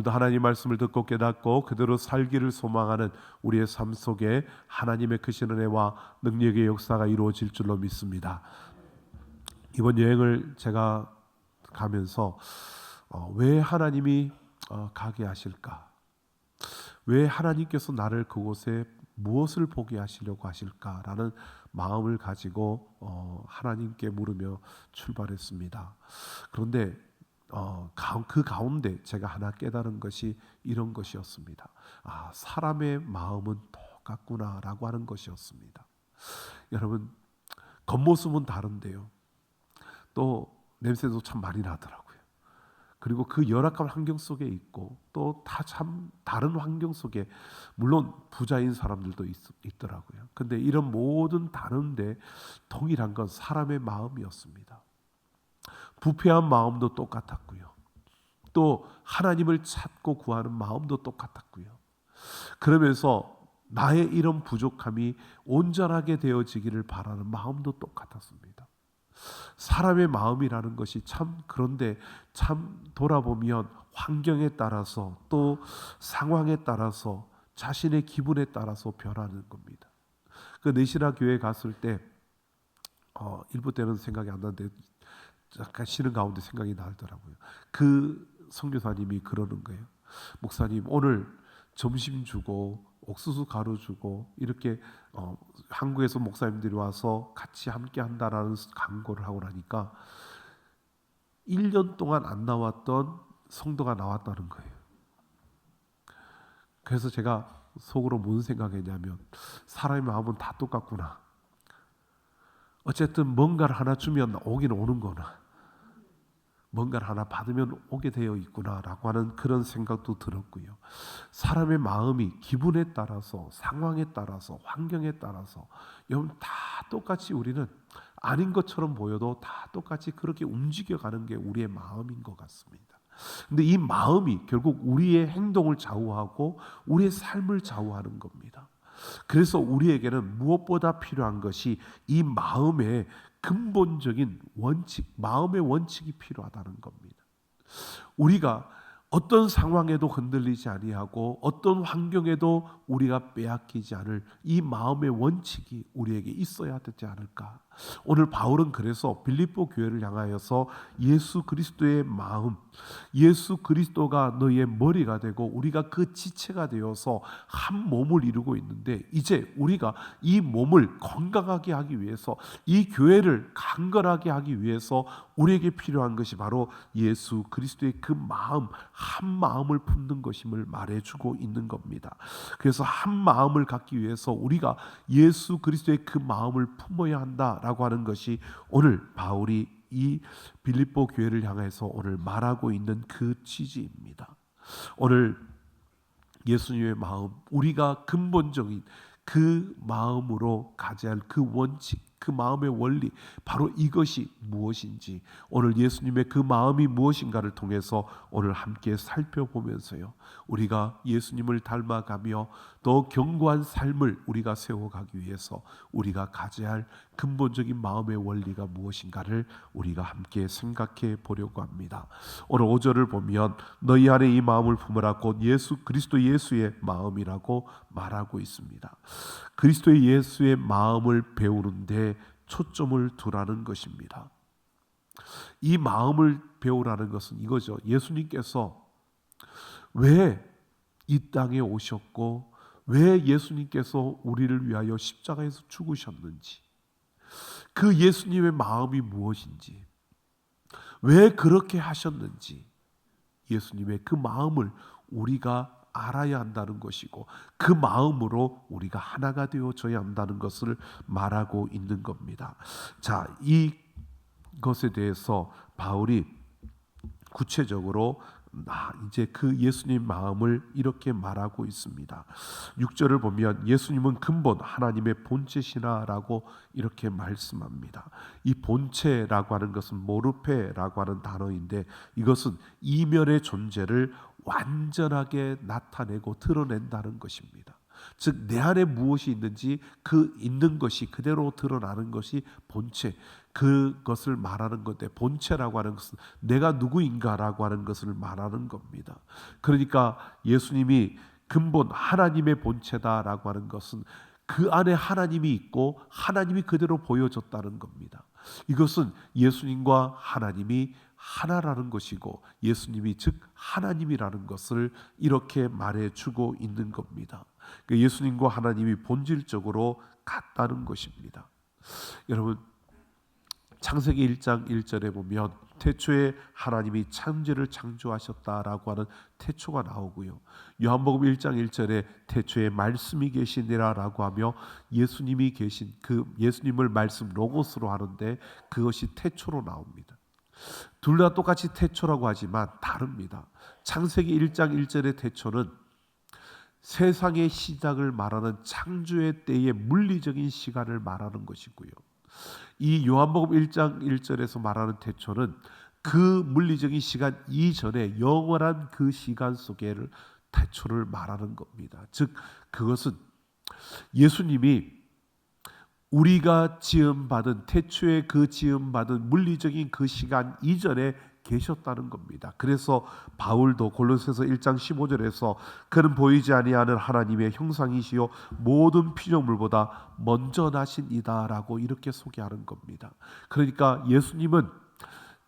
오늘도 하나님 말씀을 듣고 깨닫고 그대로 살기를 소망하는 우리의 삶 속에 하나님의 크신 은혜와 능력의 역사가 이루어질 줄로 믿습니다. 이번 여행을 제가 가면서 어, 왜 하나님이 어, 가게 하실까? 왜 하나님께서 나를 그곳에 무엇을 보게 하시려고 하실까라는 마음을 가지고 어, 하나님께 물으며 출발했습니다. 그런데 어, 그 가운데 제가 하나 깨달은 것이 이런 것이었습니다. 아, 사람의 마음은 똑같구나라고 하는 것이었습니다. 여러분 겉모습은 다른데요. 또 냄새도 참 많이 나더라고요. 그리고 그 열악한 환경 속에 있고 또 다 참 다른 환경 속에 물론 부자인 사람들도 있, 있더라고요. 근데 이런 모든 다른데 동일한 건 사람의 마음이었습니다. 부패한 마음도 똑같았고요. 또 하나님을 찾고 구하는 마음도 똑같았고요. 그러면서 나의 이런 부족함이 온전하게 되어지기를 바라는 마음도 똑같았습니다. 사람의 마음이라는 것이 참 그런데 참 돌아보면 환경에 따라서 또 상황에 따라서 자신의 기분에 따라서 변하는 겁니다. 그 내시라 교회 갔을 때 어, 일부 때는 생각이 안 나는데 약간 쉬는 가운데 생각이 나더라고요. 그 선교사님이 그러는 거예요. 목사님 오늘 점심 주고 옥수수 가루 주고 이렇게 어, 한국에서 목사님들이 와서 같이 함께 한다라는 광고를 하고 나니까 1년 동안 안 나왔던 성도가 나왔다는 거예요. 그래서 제가 속으로 무슨 생각했냐면 사람의 마음은 다 똑같구나. 어쨌든 뭔가를 하나 주면 오긴 오는 거나. 뭔가를 하나 받으면 오게 되어 있구나라고 하는 그런 생각도 들었고요. 사람의 마음이 기분에 따라서 상황에 따라서 환경에 따라서 여러분 다 똑같이 우리는 아닌 것처럼 보여도 다 똑같이 그렇게 움직여가는 게 우리의 마음인 것 같습니다. 근데 이 마음이 결국 우리의 행동을 좌우하고 우리의 삶을 좌우하는 겁니다. 그래서 우리에게는 무엇보다 필요한 것이 이 마음의 근본적인 원칙, 마음의 원칙이 필요하다는 겁니다. 우리가 어떤 상황에도 흔들리지 아니하고 어떤 환경에도 우리가 빼앗기지 않을 이 마음의 원칙이 우리에게 있어야 되지 않을까? 오늘 바울은 그래서 빌립보 교회를 향하여서 예수 그리스도의 마음, 예수 그리스도가 너의 머리가 되고 우리가 그 지체가 되어서 한 몸을 이루고 있는데 이제 우리가 이 몸을 건강하게 하기 위해서 이 교회를 강건하게 하기 위해서 우리에게 필요한 것이 바로 예수 그리스도의 그 마음, 한 마음을 품는 것임을 말해주고 있는 겁니다. 그래서 한 마음을 갖기 위해서 우리가 예수 그리스도의 그 마음을 품어야 한다 라고 하는 것이 오늘 바울이 이 빌립보 교회를 향해서 오늘 말하고 있는 그 취지입니다. 오늘 예수님의 마음, 우리가 근본적인 그 마음으로 가져야 할 그 원칙, 그 마음의 원리 바로 이것이 무엇인지 오늘 예수님의 그 마음이 무엇인가를 통해서 오늘 함께 살펴보면서요. 우리가 예수님을 닮아가며 더 견고한 삶을 우리가 세워가기 위해서 우리가 가져야 할 근본적인 마음의 원리가 무엇인가를 우리가 함께 생각해 보려고 합니다. 오늘 5절을 보면 너희 안에 이 마음을 품으라 곧 예수 그리스도 예수의 마음이라고 말하고 있습니다. 그리스도의 예수의 마음을 배우는데 초점을 두라는 것입니다. 이 마음을 배우라는 것은 이거죠. 예수님께서 왜 이 땅에 오셨고 왜 예수님께서 우리를 위하여 십자가에서 죽으셨는지 그 예수님의 마음이 무엇인지 왜 그렇게 하셨는지 예수님의 그 마음을 우리가 알아야 한다는 것이고 그 마음으로 우리가 하나가 되어져야 한다는 것을 말하고 있는 겁니다. 자, 이 것에 대해서 바울이 구체적으로 나 이제 그 예수님 마음을 이렇게 말하고 있습니다. 6절을 보면 예수님은 근본 하나님의 본체시나라고 이렇게 말씀합니다. 이 본체라고 하는 것은 모르페라고 하는 단어인데 이것은 이면의 존재를 완전하게 나타내고 드러낸다는 것입니다. 즉 내 안에 무엇이 있는지 그 있는 것이 그대로 드러나는 것이 본체. 그것을 말하는 건데 본체라고 하는 것은 내가 누구인가라고 하는 것을 말하는 겁니다. 그러니까 예수님이 근본 하나님의 본체다라고 하는 것은 그 안에 하나님이 있고 하나님이 그대로 보여졌다는 겁니다. 이것은 예수님과 하나님이 하나라는 것이고 예수님이 즉 하나님이라는 것을 이렇게 말해 주고 있는 겁니다. 그 예수님과 하나님이 본질적으로 같다는 것입니다. 여러분 창세기 1장 1절에 보면 태초에 하나님이 창조를 창조하셨다라고 하는 태초가 나오고요. 요한복음 1장 1절에 태초에 말씀이 계시니라라고 하며 예수님이 계신 그 예수님을 말씀 로고스로 하는데 그것이 태초로 나옵니다. 둘 다 똑같이 태초라고 하지만 다릅니다. 창세기 1장 1절의 태초는 세상의 시작을 말하는 창조의 때의 물리적인 시간을 말하는 것이고요. 이 요한복음 1장 1절에서 말하는 태초는 그 물리적인 시간 이전에 영원한 그 시간 속에를 태초를 말하는 겁니다. 즉 그것은 예수님이 우리가 지음 받은 태초에 그 지음 받은 물리적인 그 시간 이전에 계셨다는 겁니다. 그래서 바울도 골로새서 1장 15절에서 그는 보이지 아니하는 하나님의 형상이시요 모든 피조물보다 먼저 나신 이다라고 이렇게 소개하는 겁니다. 그러니까 예수님은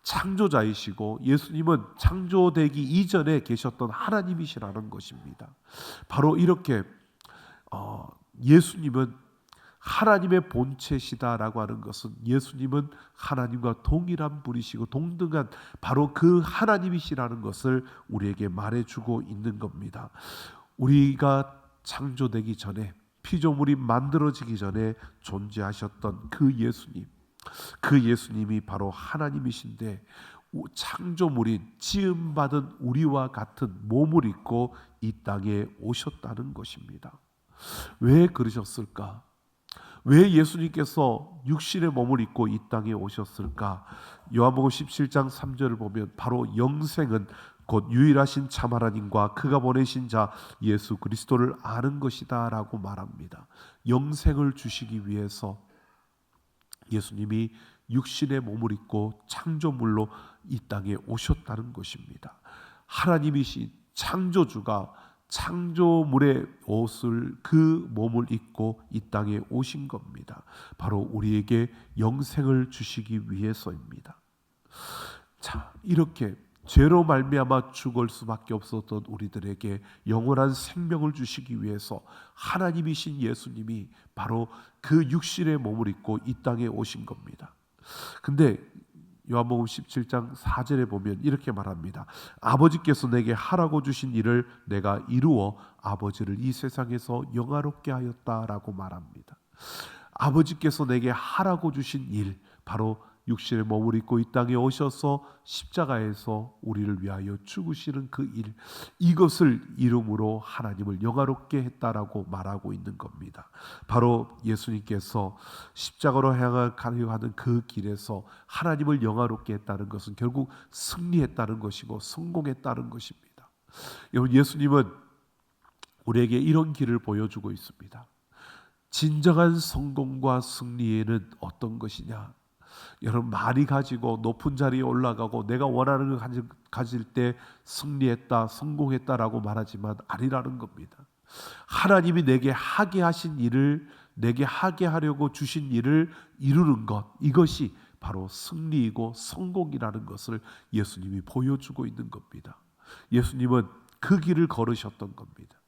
창조자이시고 예수님은 창조되기 이전에 계셨던 하나님이시라는 것입니다. 바로 이렇게 어, 예수님은 하나님의 본체시다라고 하는 것은 예수님은 하나님과 동일한 분이시고 동등한 바로 그 하나님이시라는 것을 우리에게 말해주고 있는 겁니다. 우리가 창조되기 전에 피조물이 만들어지기 전에 존재하셨던 그 예수님, 그 예수님이 바로 하나님이신데 창조물인 지음받은 우리와 같은 몸을 입고 이 땅에 오셨다는 것입니다. 왜 그러셨을까? 왜 예수님께서 육신의 몸을 입고 이 땅에 오셨을까? 요한복음 17장 3절을 보면 바로 영생은 곧 유일하신 참 하나님과 그가 보내신 자 예수 그리스도를 아는 것이다라고 말합니다. 영생을 주시기 위해서 예수님이 육신의 몸을 입고 창조물로 이 땅에 오셨다는 것입니다. 하나님이신 창조주가 창조물의 옷을 그 몸을 입고 이 땅에 오신 겁니다. 바로 우리에게 영생을 주시기 위해서입니다. 자, 이렇게 죄로 말미암아 죽을 수밖에 없었던 우리들에게 영원한 생명을 주시기 위해서 하나님이신 예수님이 바로 그 육신의 몸을 입고 이 땅에 오신 겁니다. 근데 요한복음 17장 4절에 보면 이렇게 말합니다. 아버지께서 내게 하라고 주신 일을 내가 이루어 아버지를 이 세상에서 영화롭게 하였다라고 말합니다. 아버지께서 내게 하라고 주신 일 바로 육신의 몸을 입고 이 땅에 오셔서 십자가에서 우리를 위하여 죽으시는 그 일, 이것을 이름으로 하나님을 영화롭게 했다라고 말하고 있는 겁니다. 바로 예수님께서 십자가로 향하려 하는 그 길에서 하나님을 영화롭게 했다는 것은 결국 승리했다는 것이고 성공했다는 것입니다. 여러분, 예수님은 우리에게 이런 길을 보여주고 있습니다. 진정한 성공과 승리에는 어떤 것이냐? 여러분 많이 가지고 높은 자리에 올라가고 내가 원하는 걸 가질 때 승리했다, 성공했다라고 말하지만 아니라는 겁니다. 하나님이 내게 하게 하신 일을 내게 하게 하려고 주신 일을 이루는 것 이것이 바로 승리이고 성공이라는 것을 예수님이 보여주고 있는 겁니다. 예수님은 그 길을 걸으셨던 겁니다.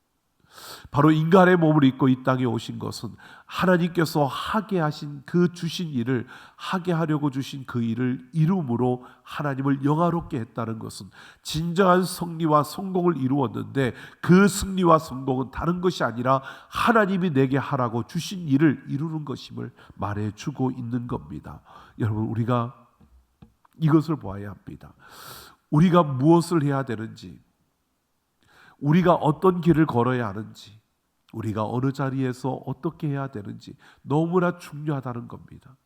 바로 인간의 몸을 입고 이 땅에 오신 것은 하나님께서 하게 하신 그 주신 일을 하게 하려고 주신 그 일을 이름으로 하나님을 영화롭게 했다는 것은 진정한 승리와 성공을 이루었는데 그 승리와 성공은 다른 것이 아니라 하나님이 내게 하라고 주신 일을 이루는 것임을 말해 주고 있는 겁니다. 여러분 우리가 이것을 보아야 합니다. 우리가 무엇을 해야 되는지 우리가 어떤 길을 걸어야 하는지, 우리가 어느 자리에서 어떻게 해야 되는지 너무나 중요하다는 겁니다.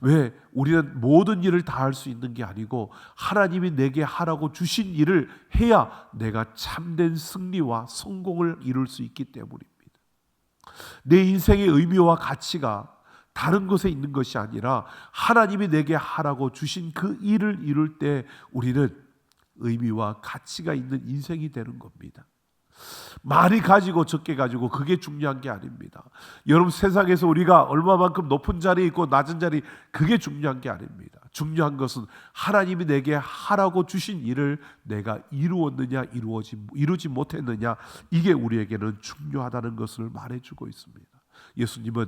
왜 우리는 모든 일을 다 할 수 있는 게 아니고 하나님이 내게 하라고 주신 일을 해야 내가 참된 승리와 성공을 이룰 수 있기 때문입니다. 내 인생의 의미와 가치가 다른 것에 있는 것이 아니라 하나님이 내게 하라고 주신 그 일을 이룰 때 우리는 의미와 가치가 있는 인생이 되는 겁니다. 많이 가지고 적게 가지고 그게 중요한 게 아닙니다. 여러분 세상에서 우리가 얼마만큼 높은 자리에 있고 낮은 자리 그게 중요한 게 아닙니다. 중요한 것은 하나님이 내게 하라고 주신 일을 내가 이루었느냐 이루어지 이루지 못했느냐 이게 우리에게는 중요하다는 것을 말해 주고 있습니다. 예수님은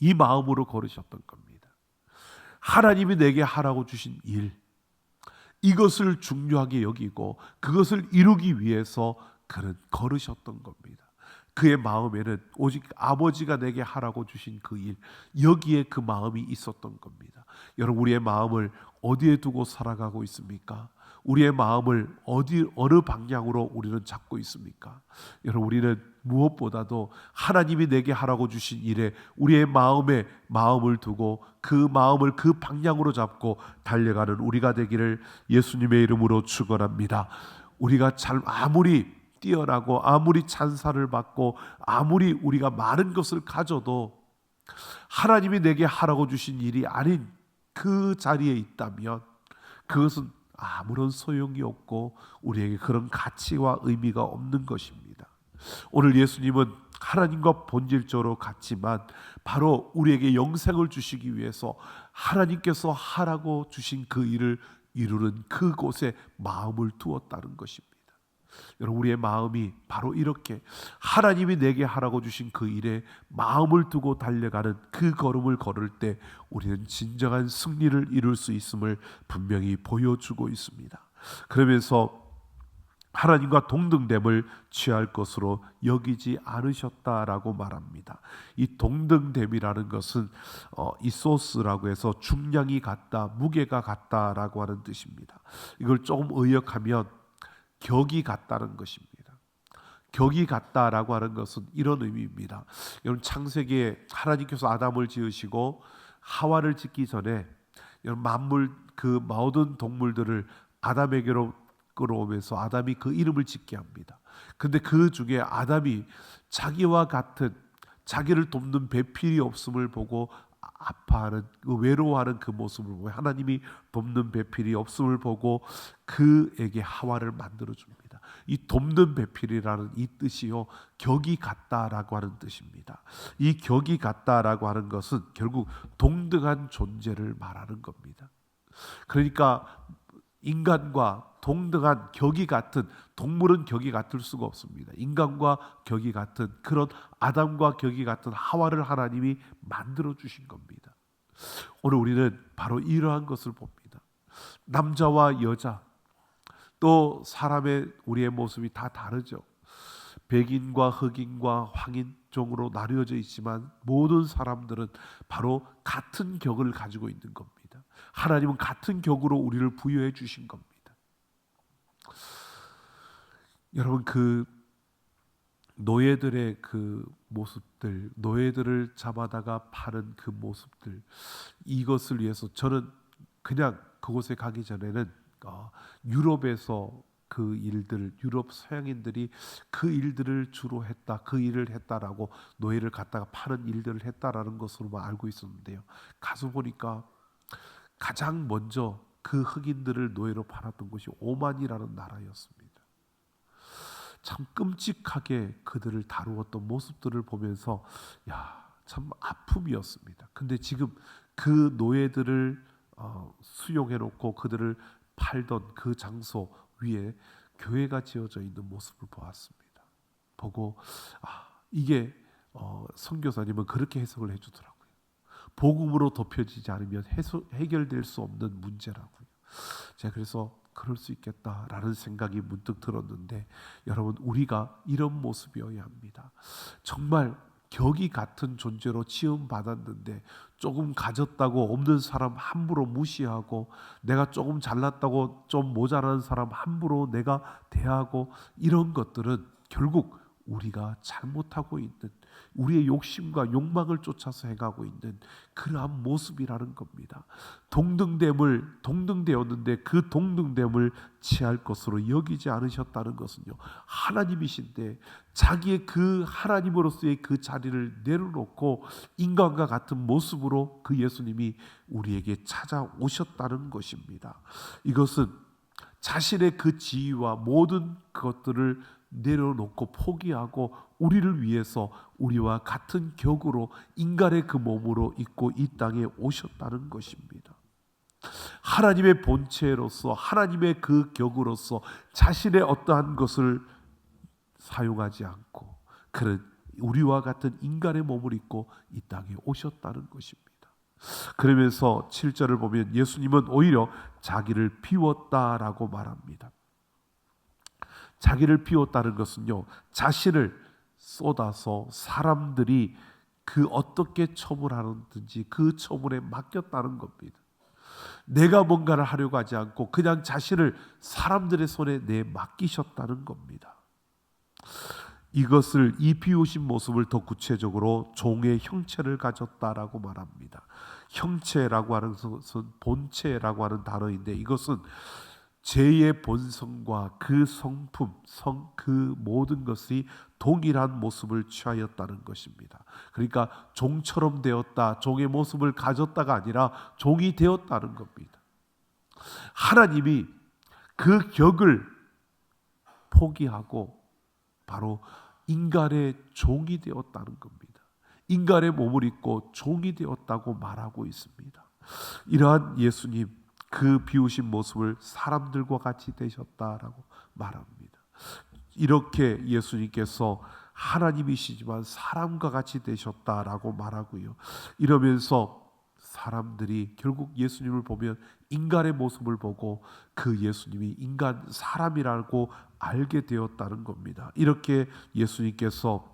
이 마음으로 걸으셨던 겁니다. 하나님이 내게 하라고 주신 일 이것을 중요하게 여기고 그것을 이루기 위해서 그는 걸으셨던 겁니다. 그의 마음에는 오직 아버지가 내게 하라고 주신 그 일, 여기에 그 마음이 있었던 겁니다. 여러분, 우리의 마음을 어디에 두고 살아가고 있습니까? 우리의 마음을 어디, 어느 방향으로 우리는 잡고 있습니까? 여러분, 우리는 무엇보다도 하나님이 내게 하라고 주신 일에 우리의 마음에 마음을 두고 그 마음을 그 방향으로 잡고 달려가는 우리가 되기를 예수님의 이름으로 축원합니다. 우리가 잘 아무리 뛰어나고 아무리 찬사를 받고 아무리 우리가 많은 것을 가져도 하나님이 내게 하라고 주신 일이 아닌 그 자리에 있다면 그것은 아무런 소용이 없고 우리에게 그런 가치와 의미가 없는 것입니다. 오늘 예수님은 하나님과 본질적으로 같지만 바로 우리에게 영생을 주시기 위해서 하나님께서 하라고 주신 그 일을 이루는 그곳에 마음을 두었다는 것입니다. 여러분 우리의 마음이 바로 이렇게 하나님이 내게 하라고 주신 그 일에 마음을 두고 달려가는 그 걸음을 걸을 때 우리는 진정한 승리를 이룰 수 있음을 분명히 보여주고 있습니다. 그러면서 하나님과 동등됨을 취할 것으로 여기지 않으셨다라고 말합니다. 이 동등됨이라는 것은 어, 이소스라고 해서 중량이 같다, 무게가 같다라고 하는 뜻입니다. 이걸 조금 의역하면 격이 같다는 것입니다. 격이 같다라고 하는 것은 이런 의미입니다. 여러분 창세기에 하나님께서 아담을 지으시고 하와를 짓기 전에 여러분 만물 그 모든 동물들을 아담에게로 끌어오면서 아담이 그 이름을 짓게 합니다. 근데 그 중에 아담이 자기와 같은 자기를 돕는 배필이 없음을 보고 아파하는 그 외로워하는 그 모습을 보고 하나님이 돕는 배필이 없음을 보고 그에게 하와를 만들어 줍니다. 이 돕는 배필이라는 이 뜻이요 격이 같다라고 하는 뜻입니다. 이 격이 같다라고 하는 것은 결국 동등한 존재를 말하는 겁니다. 그러니까 인간과 동등한 격이 같은 동물은 격이 같을 수가 없습니다. 인간과 격이 같은 그런 아담과 격이 같은 하와를 하나님이 만들어 주신 겁니다. 오늘 우리는 바로 이러한 것을 봅니다. 남자와 여자 또 사람의 우리의 모습이 다 다르죠. 백인과 흑인과 황인종으로 나뉘어져 있지만 모든 사람들은 바로 같은 격을 가지고 있는 겁니다. 하나님은 같은 격으로 우리를 부여해 주신 겁니다. 여러분 그 노예들의 그 모습들, 노예들을 잡아다가 파는 그 모습들, 이것을 위해서 저는 그냥 그곳에 가기 전에는 어, 유럽에서 그 일들, 유럽 서양인들이 그 일들을 주로 했다, 그 일을 했다라고 노예를 갖다가 파는 일들을 했다라는 것으로만 알고 있었는데요. 가서 보니까 가장 먼저 그 흑인들을 노예로 팔았던 곳이 오만이라는 나라였습니다. 참 끔찍하게 그들을 다루었던 모습들을 보면서 야, 참 아픔이었습니다. 근데 지금 그 노예들을 어, 수용해 놓고 그들을 팔던 그 장소 위에 교회가 지어져 있는 모습을 보았습니다. 보고 아, 이게 어, 선교사님은 그렇게 해석을 해 주더라고요. 복음으로 덮여지지 않으면 해소, 해결될 수 없는 문제라고요. 제가 그래서 그럴 수 있겠다라는 생각이 문득 들었는데 여러분 우리가 이런 모습이어야 합니다. 정말 격이 같은 존재로 치움 받았는데 조금 가졌다고 없는 사람 함부로 무시하고 내가 조금 잘났다고 좀 모자란 사람 함부로 내가 대하고 이런 것들은 결국 우리가 잘못하고 있는 우리의 욕심과 욕망을 쫓아서 행하고 있는 그러한 모습이라는 겁니다. 동등됨을 동등되었는데 그 동등됨을 취할 것으로 여기지 않으셨다는 것은요. 하나님이신데 자기의 그 하나님으로서의 그 자리를 내려놓고 인간과 같은 모습으로 그 예수님이 우리에게 찾아오셨다는 것입니다. 이것은 자신의 그 지위와 모든 것들을 내려놓고 포기하고 우리를 위해서 우리와 같은 격으로 인간의 그 몸으로 있고 이 땅에 오셨다는 것입니다. 하나님의 본체로서 하나님의 그 격으로서 자신의 어떠한 것을 사용하지 않고 그런 우리와 같은 인간의 몸을 입고 이 땅에 오셨다는 것입니다. 그러면서 7절을 보면 예수님은 오히려 자기를 비웠다라고 말합니다. 자기를 비웠다는 것은요, 자신을 쏟아서 사람들이 그 어떻게 처분하는지 그 처분에 맡겼다는 겁니다. 내가 뭔가를 하려고 하지 않고 그냥 자신을 사람들의 손에 내 맡기셨다는 겁니다. 이것을 이 비우신 모습을 더 구체적으로 종의 형체를 가졌다라고 말합니다. 형체라고 하는 것은 본체라고 하는 단어인데 이것은 죄의 본성과 그 성품, 성, 그 모든 것이 동일한 모습을 취하였다는 것입니다. 그러니까 종처럼 되었다, 종의 모습을 가졌다가 아니라 종이 되었다는 겁니다. 하나님이 그 격을 포기하고 바로 인간의 종이 되었다는 겁니다. 인간의 몸을 입고 종이 되었다고 말하고 있습니다. 이러한 예수님 그 비우신 모습을 사람들과 같이 되셨다라고 말합니다. 이렇게 예수님께서 하나님이시지만 사람과 같이 되셨다라고 말하고요. 이러면서 사람들이 결국 예수님을 보면 인간의 모습을 보고 그 예수님이 인간 사람이라고 알게 되었다는 겁니다. 이렇게 예수님께서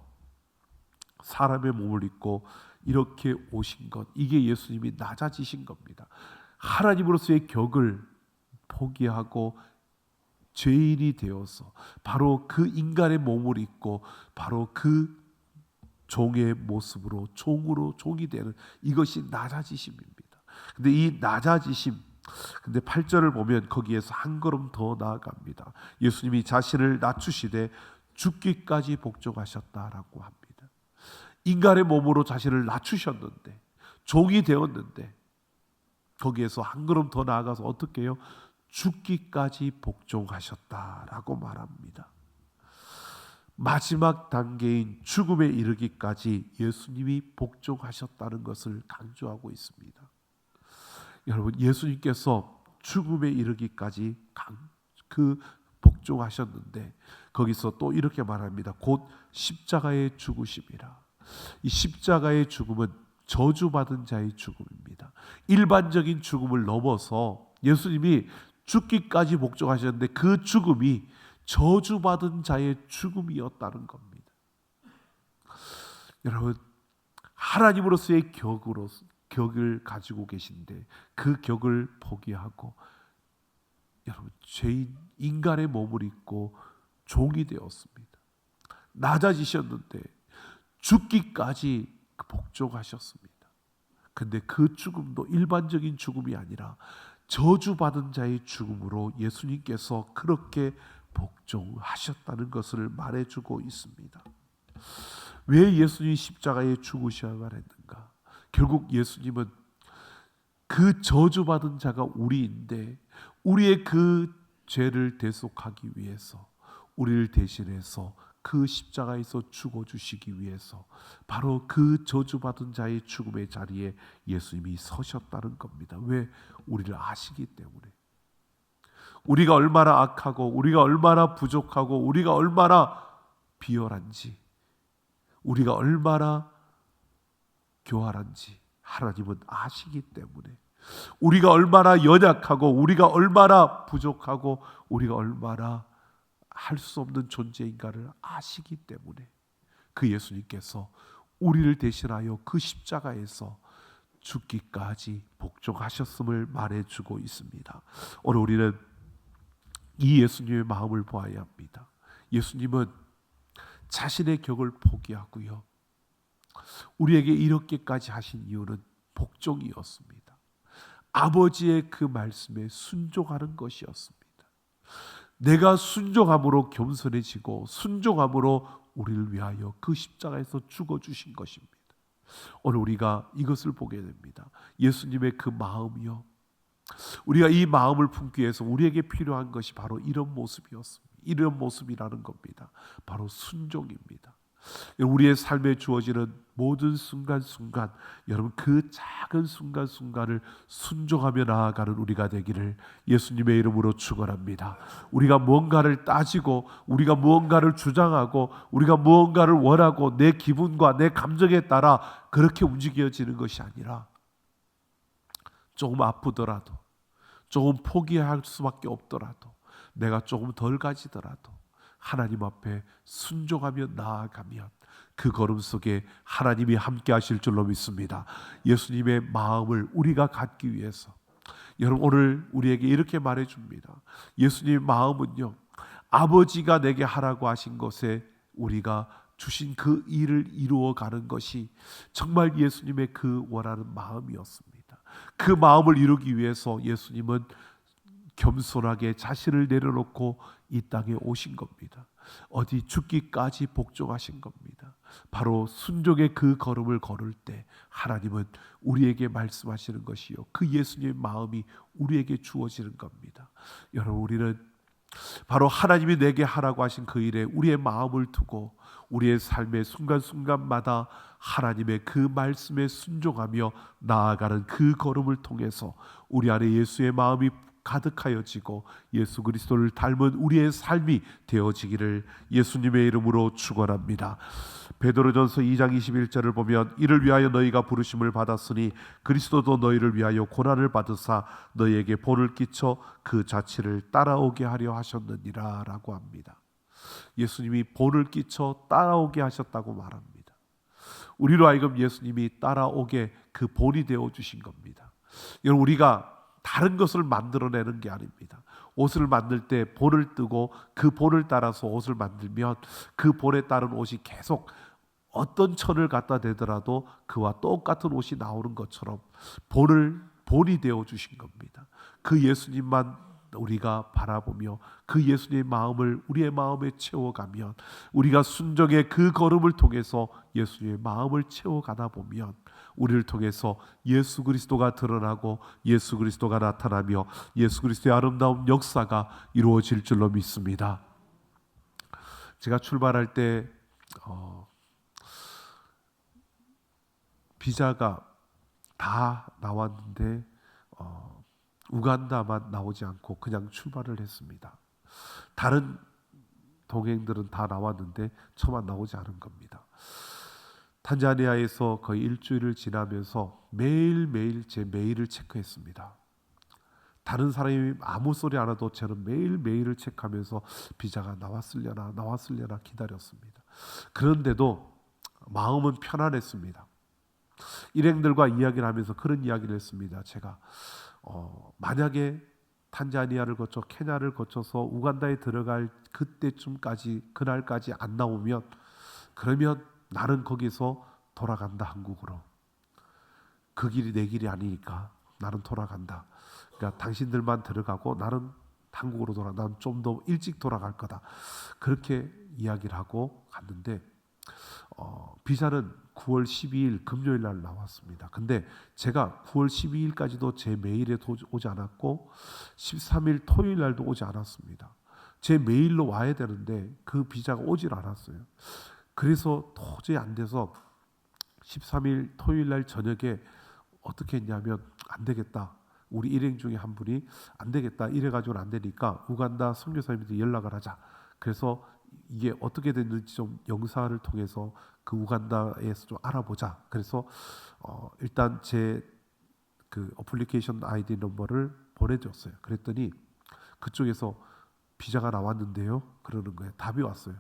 사람의 몸을 입고 이렇게 오신 것 이게 예수님이 낮아지신 겁니다. 하나님으로서의 격을 포기하고 죄인이 되어서 바로 그 인간의 몸을 입고 바로 그 종의 모습으로 종으로 종이 되는 이것이 낮아지심입니다. 근데 이 낮아지심 근데 8절을 보면 거기에서 한 걸음 더 나아갑니다. 예수님이 자신을 낮추시되 죽기까지 복종하셨다라고 합니다. 인간의 몸으로 자신을 낮추셨는데 종이 되었는데 거기에서 한 걸음 더 나아가서 어떻게 해요? 죽기까지 복종하셨다라고 말합니다. 마지막 단계인 죽음에 이르기까지 예수님이 복종하셨다는 것을 강조하고 있습니다. 여러분 예수님께서 죽음에 이르기까지 그 복종하셨는데 거기서 또 이렇게 말합니다. 곧 십자가의 죽으심이라. 이 십자가의 죽음은 저주받은 자의 죽음입니다. 일반적인 죽음을 넘어서 예수님이 죽기까지 목적하셨는데 그 죽음이 저주받은 자의 죽음이었다는 겁니다. 여러분 하나님으로서의 격으로 격을 가지고 계신데 그 격을 포기하고 여러분 죄인 인간의 몸을 입고 종이 되었습니다. 낮아지셨는데 죽기까지 복종하셨습니다. 근데 그 죽음도 일반적인 죽음이 아니라 저주받은 자의 죽음으로 예수님께서 그렇게 복종하셨다는 것을 말해주고 있습니다. 왜 예수님이 십자가에 죽으셔야 했는가? 결국 예수님은 그 저주받은 자가 우리인데 우리의 그 죄를 대속하기 위해서 우리를 대신해서 그 십자가에서 죽어 주시기 위해서 바로 그 저주받은 자의 죽음의 자리에 예수님이 서셨다는 겁니다. 왜? 우리를 아시기 때문에. 우리가 얼마나 악하고 우리가 얼마나 부족하고 우리가 얼마나 비열한지 우리가 얼마나 교활한지 하나님은 아시기 때문에 우리가 얼마나 연약하고 우리가 얼마나 부족하고 우리가 얼마나 할 수 없는 존재인가를 아시기 때문에 그 예수님께서 우리를 대신하여 그 십자가에서 죽기까지 복종하셨음을 말해주고 있습니다. 오늘 우리는 이 예수님의 마음을 보아야 합니다. 예수님은 자신의 격을 포기하고요. 우리에게 이렇게까지 하신 이유는 복종이었습니다. 아버지의 그 말씀에 순종하는 것이었습니다. 내가 순종함으로 겸손해지고 순종함으로 우리를 위하여 그 십자가에서 죽어 주신 것입니다. 오늘 우리가 이것을 보게 됩니다. 예수님의 그 마음이요. 우리가 이 마음을 품기 위해서 우리에게 필요한 것이 바로 이런 모습이었습니다. 이런 모습이라는 겁니다. 바로 순종입니다. 우리의 삶에 주어지는 모든 순간순간 여러분 그 작은 순간순간을 순종하며 나아가는 우리가 되기를 예수님의 이름으로 축원합니다. 우리가 무언가를 따지고 우리가 무언가를 주장하고 우리가 무언가를 원하고 내 기분과 내 감정에 따라 그렇게 움직여지는 것이 아니라 조금 아프더라도 조금 포기할 수밖에 없더라도 내가 조금 덜 가지더라도 하나님 앞에 순종하며 나아가면 그 걸음 속에 하나님이 함께 하실 줄로 믿습니다. 예수님의 마음을 우리가 갖기 위해서 여러분 오늘 우리에게 이렇게 말해 줍니다. 예수님의 마음은요. 아버지가 내게 하라고 하신 것에 우리가 주신 그 일을 이루어 가는 것이 정말 예수님의 그 원하는 마음이었습니다. 그 마음을 이루기 위해서 예수님은 겸손하게 자신을 내려놓고 이 땅에 오신 겁니다. 어디 죽기까지 복종하신 겁니다. 바로 순종의 그 걸음을 걸을 때 하나님은 우리에게 말씀하시는 것이요. 그 예수님의 마음이 우리에게 주어지는 겁니다. 여러분 우리는 바로 하나님이 내게 하라고 하신 그 일에 우리의 마음을 두고 우리의 삶의 순간순간마다 하나님의 그 말씀에 순종하며 나아가는 그 걸음을 통해서 우리 안에 예수의 마음이 가득하여지고 예수 그리스도를 닮은 우리의 삶이 되어지기를 예수님의 이름으로 축원합니다. 베드로전서 2장 21절을 보면 이를 위하여 너희가 부르심을 받았으니 그리스도도 너희를 위하여 고난을 받으사 너희에게 본을 끼쳐 그 자취를 따라오게 하려 하셨느니라라고 합니다. 예수님이 본을 끼쳐 따라오게 하셨다고 말합니다. 우리로 하여금 예수님이 따라오게 그 본이 되어 주신 겁니다. 여러분 우리가 다른 것을 만들어내는 게 아닙니다. 옷을 만들 때 볼을 뜨고 그 볼을 따라서 옷을 만들면 그 볼에 따른 옷이 계속 어떤 천을 갖다 대더라도 그와 똑같은 옷이 나오는 것처럼 볼을 볼이 되어 주신 겁니다. 그 예수님만 우리가 바라보며 그 예수님의 마음을 우리의 마음에 채워가면 우리가 순정의 그 걸음을 통해서 예수님의 마음을 채워가다 보면 우리를 통해서 예수 그리스도가 드러나고 예수 그리스도가 나타나며 예수 그리스도의 아름다운 역사가 이루어질 줄로 믿습니다. 제가 출발할 때 어, 비자가 다 나왔는데 어, 우간다만 나오지 않고 그냥 출발을 했습니다. 다른 동행들은 다 나왔는데 저만 나오지 않은 겁니다. 탄자니아에서 거의 일주일을 지나면서 매일매일 제 메일을 체크했습니다. 다른 사람이 아무 소리 안 해도 저는 매일 메일을 체크하면서 비자가 나왔을려나 나왔을려나 기다렸습니다. 그런데도 마음은 편안했습니다. 일행들과 이야기를 하면서 그런 이야기를 했습니다. 제가 어, 만약에 탄자니아를 거쳐 케냐를 거쳐서 우간다에 들어갈 그때쯤까지 그날까지 안 나오면 그러면 나는 거기서 돌아간다 한국으로. 그 길이 내 길이 아니니까 나는 돌아간다. 그러니까 당신들만 들어가고 나는 한국으로 돌아. 나는 좀더 일찍 돌아갈 거다. 그렇게 이야기를 하고 갔는데 어, 비자는 9월 12일 금요일 날 나왔습니다. 근데 제가 9월 12일까지도 제 메일에 오지 않았고 13일 토요일 날도 오지 않았습니다. 제 메일로 와야 되는데 그 비자가 오질 않았어요. 그래서 도저히 안 돼서 13일 토요일 날 저녁에 어떻게 했냐면 안 되겠다. 우리 일행 중에 한 분이 안 되겠다. 이래 가지고는 안 되니까 우간다 선교사님한테 연락을 하자. 그래서 이게 어떻게 됐는지 좀 영상을 통해서 그 우간다에서 좀 알아보자. 그래서 어 일단 제 그 어플리케이션 아이디 넘버를 보내줬어요. 그랬더니 그쪽에서 비자가 나왔는데요. 그러는 거예요. 답이 왔어요.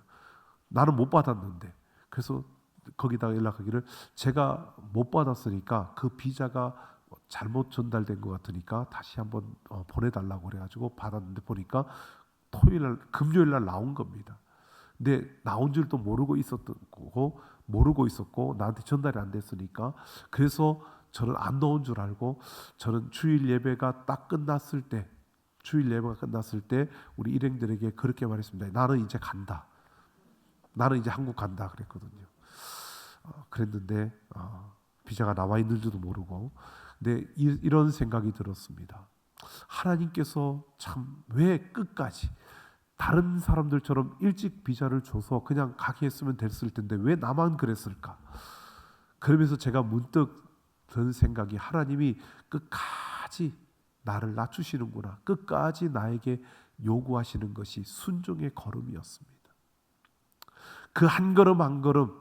나는 못 받았는데. 그래서 거기다가 연락하기를 제가 못 받았으니까 그 비자가 잘못 전달된 것 같으니까 다시 한번 어, 보내달라고 그래가지고 받았는데 보니까 토요일 날, 금요일 날 나온 겁니다. 근데 나온 줄도 모르고 있었던 거고 모르고 있었고 나한테 전달이 안 됐으니까 그래서 저는 안 넣은 줄 알고 저는 주일 예배가 딱 끝났을 때 주일 예배가 끝났을 때 우리 일행들에게 그렇게 말했습니다. 나는 이제 간다. 나는 이제 한국 간다 그랬거든요. 어, 그랬는데 어, 비자가 나와 있는지도 모르고 근데 이, 이런 생각이 들었습니다. 하나님께서 참 왜 끝까지 다른 사람들처럼 일찍 비자를 줘서 그냥 가게 했으면 됐을 텐데 왜 나만 그랬을까? 그러면서 제가 문득 든 생각이 하나님이 끝까지 나를 낮추시는구나. 끝까지 나에게 요구하시는 것이 순종의 걸음이었습니다. 그 한 걸음 한 걸음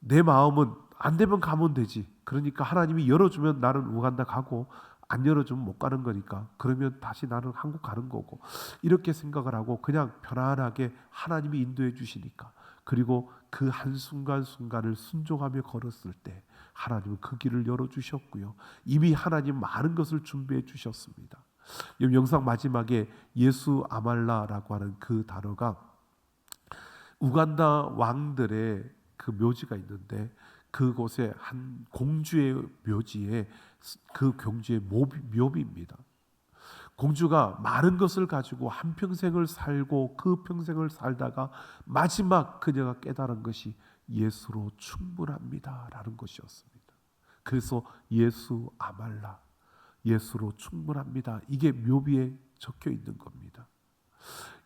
내 마음은 안 되면 가면 되지. 그러니까 하나님이 열어주면 나는 우간다 가고 안 열어주면 못 가는 거니까 그러면 다시 나는 한국 가는 거고 이렇게 생각을 하고 그냥 편안하게 하나님이 인도해 주시니까 그리고 그 한순간 순간을 순종하며 걸었을 때 하나님은 그 길을 열어 주셨고요. 이미 하나님 많은 것을 준비해 주셨습니다. 이 영상 마지막에 예수 아말라라고 하는 그 단어가 우간다 왕들의 그 묘지가 있는데 그곳에 한 공주의 묘지에 그 묘비, 묘비입니다. 공주가 많은 것을 가지고 한 평생을 살고 그 평생을 살다가 마지막 그녀가 깨달은 것이 예수로 충분합니다라는 것이었습니다. 그래서 예수 아말라 예수로 충분합니다. 이게 묘비에 적혀 있는 겁니다.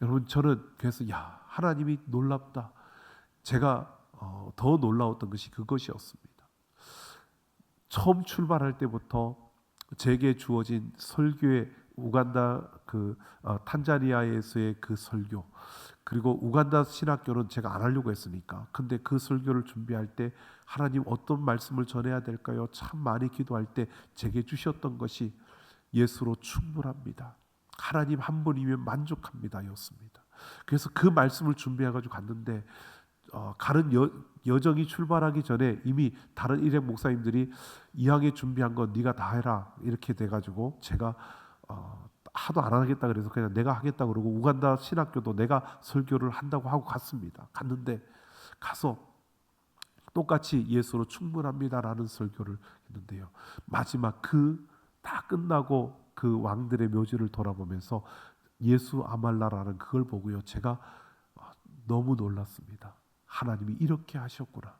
여러분 저는 그래서 야 하나님이 놀랍다. 제가 어, 더 놀라웠던 것이 그것이었습니다. 처음 출발할 때부터 제게 주어진 설교의 우간다 그 어, 탄자니아에서의 그 설교 그리고 우간다 신학교는 제가 안 하려고 했으니까 근데 그 설교를 준비할 때 하나님 어떤 말씀을 전해야 될까요? 참 많이 기도할 때 제게 주셨던 것이 예수로 충분합니다. 하나님 한 분이면 만족합니다였습니다. 그래서 그 말씀을 준비해 가지고 갔는데 어, 가는 여, 여정이 출발하기 전에 이미 다른 일행 목사님들이 이왕에 준비한 건 네가 다 해라 이렇게 돼가지고 제가 어, 하도 안 하겠다 그래서 그냥 내가 하겠다 그러고 우간다 신학교도 내가 설교를 한다고 하고 갔습니다. 갔는데 가서 똑같이 예수로 충분합니다라는 설교를 했는데요. 마지막 그 다 끝나고 그 왕들의 묘지를 돌아보면서 예수 아말라라는 그걸 보고요. 제가 너무 놀랐습니다. 하나님이 이렇게 하셨구나.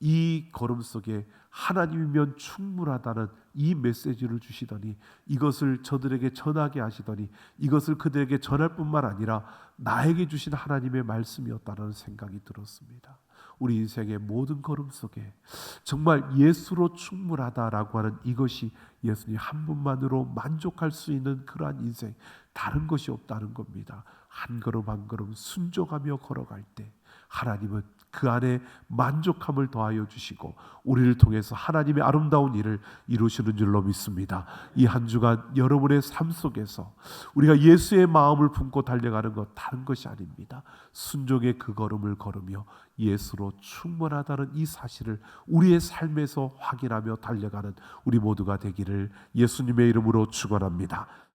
이 걸음 속에 하나님이면 충분하다는 이 메시지를 주시더니 이것을 저들에게 전하게 하시더니 이것을 그들에게 전할 뿐만 아니라 나에게 주신 하나님의 말씀이었다는 생각이 들었습니다. 우리 인생의 모든 걸음 속에 정말 예수로 충분하다라고 하는 이것이 예수님 한 분만으로 만족할 수 있는 그러한 인생 다른 것이 없다는 겁니다. 한 걸음 한 걸음 순종하며 걸어갈 때 하나님은 그 안에 만족함을 더하여 주시고 우리를 통해서 하나님의 아름다운 일을 이루시는 줄로 믿습니다. 이 한 주간 여러분의 삶 속에서 우리가 예수의 마음을 품고 달려가는 것 다른 것이 아닙니다. 순종의 그 걸음을 걸으며 예수로 충분하다는 이 사실을 우리의 삶에서 확인하며 달려가는 우리 모두가 되기를 예수님의 이름으로 축원합니다.